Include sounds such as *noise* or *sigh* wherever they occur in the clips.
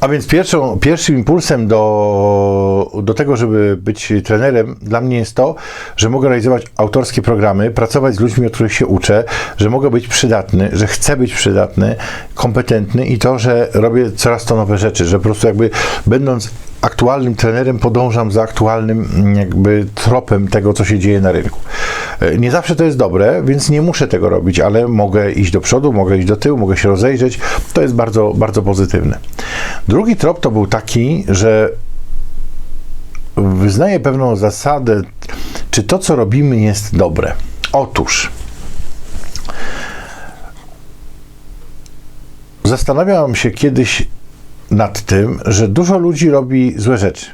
A więc pierwszą, pierwszym impulsem do, do tego, żeby być trenerem, dla mnie jest to, że mogę realizować autorskie programy, pracować z ludźmi, od których się uczę, że mogę być przydatny, że chcę być przydatny, kompetentny i to, że robię coraz to nowe rzeczy, że po prostu jakby będąc aktualnym trenerem podążam za aktualnym mm, jakby tropem tego, co się dzieje na rynku. E, Nie zawsze to jest dobre, więc nie muszę tego robić, ale mogę iść do przodu, mogę iść do tyłu, mogę się rozejrzeć. To jest bardzo, bardzo pozytywne. Drugi trop to był taki, że wyznaję pewną zasadę, czy to, co robimy, jest dobre. Otóż zastanawiałem się kiedyś nad tym, że dużo ludzi robi złe rzeczy.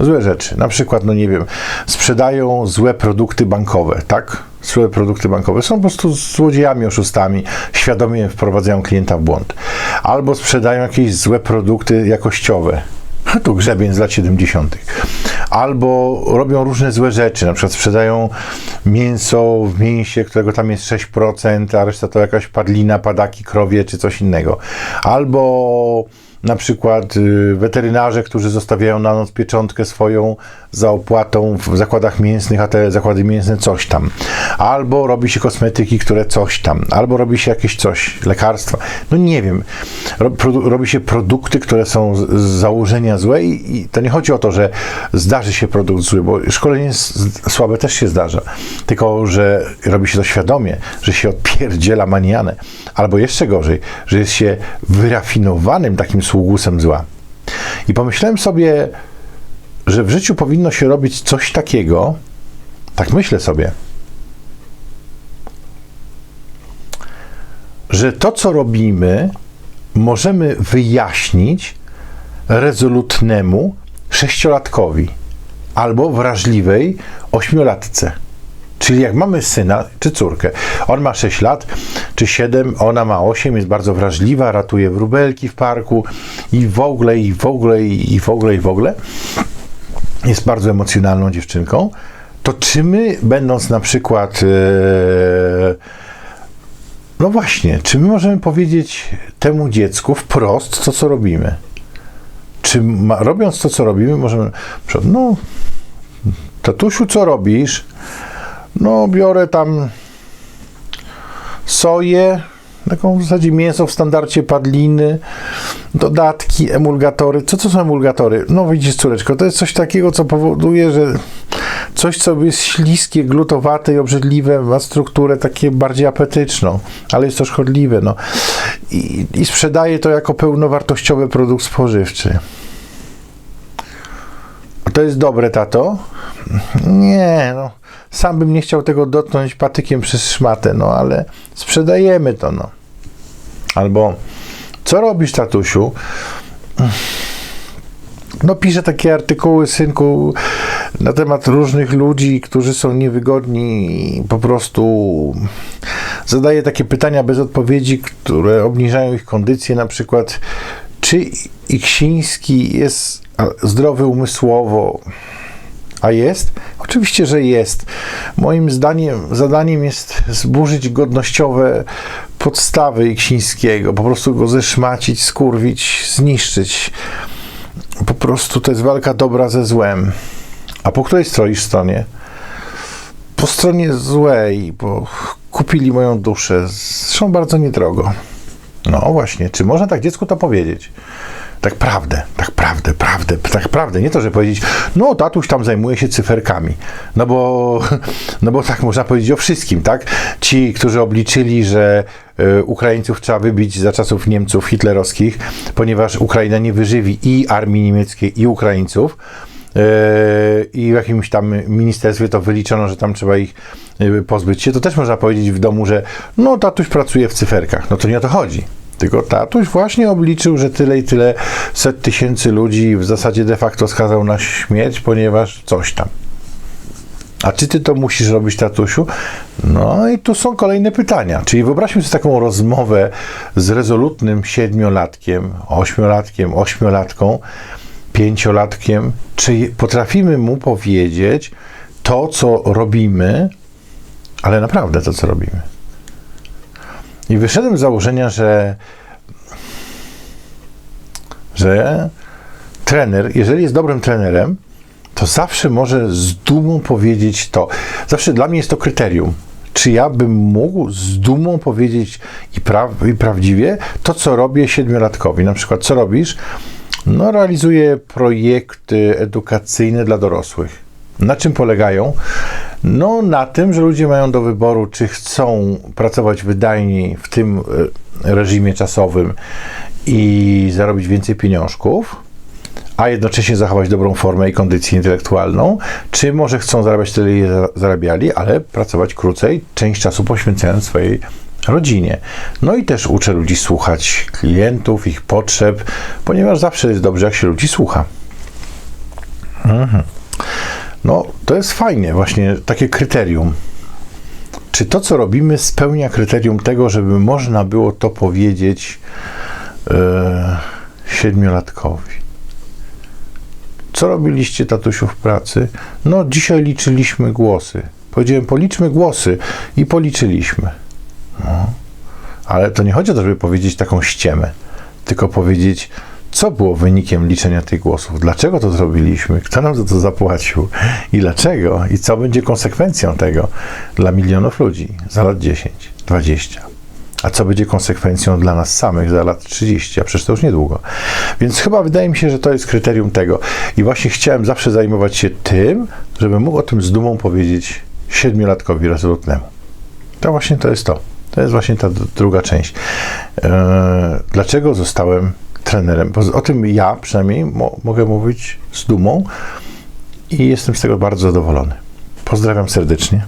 Złe rzeczy. Na przykład, no nie wiem, sprzedają złe produkty bankowe, tak? Złe produkty bankowe. Są po prostu złodziejami, oszustami, świadomie wprowadzają klienta w błąd. Albo sprzedają jakieś złe produkty jakościowe. *laughs* Tu grzebień z lat 70. Albo robią różne złe rzeczy, na przykład sprzedają mięso w mięsie, którego tam jest 6%, a reszta to jakaś padlina, padaki, krowie czy coś innego. Albo na przykład y, weterynarze, którzy zostawiają na noc pieczątkę swoją za opłatą w zakładach mięsnych, a te zakłady mięsne coś tam. Albo robi się kosmetyki, które coś tam. Albo robi się jakieś coś, lekarstwa. No nie wiem. Robi się produkty, które są z, założenia złe i, to nie chodzi o to, że zdarzy się produkt zły, bo szkolenie słabe też się zdarza. Tylko, że robi się to świadomie, że się odpierdziela manianę. Albo jeszcze gorzej, że jest się wyrafinowanym takim sługusem zła. I pomyślałem sobie, że w życiu powinno się robić coś takiego, tak myślę sobie, że to, co robimy, możemy wyjaśnić rezolutnemu sześciolatkowi albo wrażliwej ośmiolatce. Czyli jak mamy syna czy córkę, on ma 6 lat czy 7, ona ma 8, jest bardzo wrażliwa, ratuje wróbelki w parku i w ogóle, i w ogóle, i w ogóle, i w ogóle, jest bardzo emocjonalną dziewczynką, to czy my, będąc na przykład, e, no właśnie, czy my możemy powiedzieć temu dziecku wprost to, co robimy? Czy ma, robiąc to, co robimy, możemy, no, tatusiu, co robisz? No, biorę tam soję, taką w zasadzie mięso w standardzie padliny, dodatki, emulgatory. Co to są emulgatory? No widzisz, córeczko, to jest coś takiego, co powoduje, że coś, co jest śliskie, glutowate i obrzydliwe, ma strukturę takie bardziej apetyczną, ale jest to szkodliwe. No. I, i sprzedaje to jako pełnowartościowy produkt spożywczy. To jest dobre, tato? Nie, no. Sam bym nie chciał tego dotknąć patykiem przez szmatę, no ale sprzedajemy to, no. Albo, co robisz, tatusiu? No, piszę takie artykuły, synku, na temat różnych ludzi, którzy są niewygodni, po prostu zadaję takie pytania bez odpowiedzi, które obniżają ich kondycję, na przykład, czy Iksiński jest zdrowy umysłowo? A jest? Oczywiście, że jest. Moim zdaniem, zadaniem jest zburzyć godnościowe podstawy Iksińskiego, po prostu go zeszmacić, skurwić, zniszczyć. Po prostu to jest walka dobra ze złem. A po której stroisz stronie? Po stronie złej, bo kupili moją duszę. Zresztą bardzo niedrogo. No właśnie, czy można tak dziecku to powiedzieć? Tak prawdę, tak prawdę, prawdę, tak prawdę. Nie to, że powiedzieć, no tatuś tam zajmuje się cyferkami. No bo, *laughs* no bo tak można powiedzieć o wszystkim, tak? Ci, którzy obliczyli, że y, Ukraińców trzeba wybić za czasów Niemców hitlerowskich, ponieważ Ukraina nie wyżywi i armii niemieckiej, i Ukraińców, i w jakimś tam ministerstwie to wyliczono, że tam trzeba ich pozbyć się, to też można powiedzieć w domu, że no tatuś pracuje w cyferkach. No to nie o to chodzi. Tylko tatuś właśnie obliczył, że tyle i tyle set tysięcy ludzi w zasadzie de facto skazał na śmierć, ponieważ coś tam. A czy ty to musisz robić, tatusiu? No i tu są kolejne pytania. Czyli wyobraźmy sobie taką rozmowę z rezolutnym siedmiolatkiem, ośmiolatkiem, ośmiolatką, pięciolatkiem. Czy potrafimy mu powiedzieć to, co robimy, ale naprawdę to, co robimy? I wyszedłem z założenia, że, że trener, jeżeli jest dobrym trenerem, to zawsze może z dumą powiedzieć to. Zawsze dla mnie jest to kryterium. Czy ja bym mógł z dumą powiedzieć i, pra- i prawdziwie to, co robię siedmiolatkowi? Na przykład, co robisz? No, realizuję projekty edukacyjne dla dorosłych. Na czym polegają? No, na tym, że ludzie mają do wyboru, czy chcą pracować wydajniej w tym e, reżimie czasowym i zarobić więcej pieniążków, a jednocześnie zachować dobrą formę i kondycję intelektualną, czy może chcą zarabiać tyle, ile za- zarabiali, ale pracować krócej, część czasu poświęcając swojej rodzinie. No i też uczę ludzi słuchać klientów, ich potrzeb, ponieważ zawsze jest dobrze, jak się ludzi słucha. Mhm. No, to jest fajnie, właśnie takie kryterium. Czy to, co robimy, spełnia kryterium tego, żeby można było to powiedzieć e, siedmiolatkowi? Co robiliście, tatusiu, w pracy? No, dzisiaj liczyliśmy głosy. Powiedziałem, policzmy głosy i policzyliśmy. No. Ale to nie chodzi o to, żeby powiedzieć taką ściemę, tylko powiedzieć, co było wynikiem liczenia tych głosów, dlaczego to zrobiliśmy, kto nam za to zapłacił i dlaczego, i co będzie konsekwencją tego dla milionów ludzi za lat 10, 20. A co będzie konsekwencją dla nas samych za lat 30, a przecież to już niedługo. Więc chyba wydaje mi się, że to jest kryterium tego. I właśnie chciałem zawsze zajmować się tym, żebym mógł o tym z dumą powiedzieć siedmiolatkowi rezolutnemu. To właśnie to jest to. To jest właśnie ta druga część. Eee, dlaczego zostałem trenerem? O tym ja przynajmniej mo- mogę mówić z dumą i jestem z tego bardzo zadowolony. Pozdrawiam serdecznie.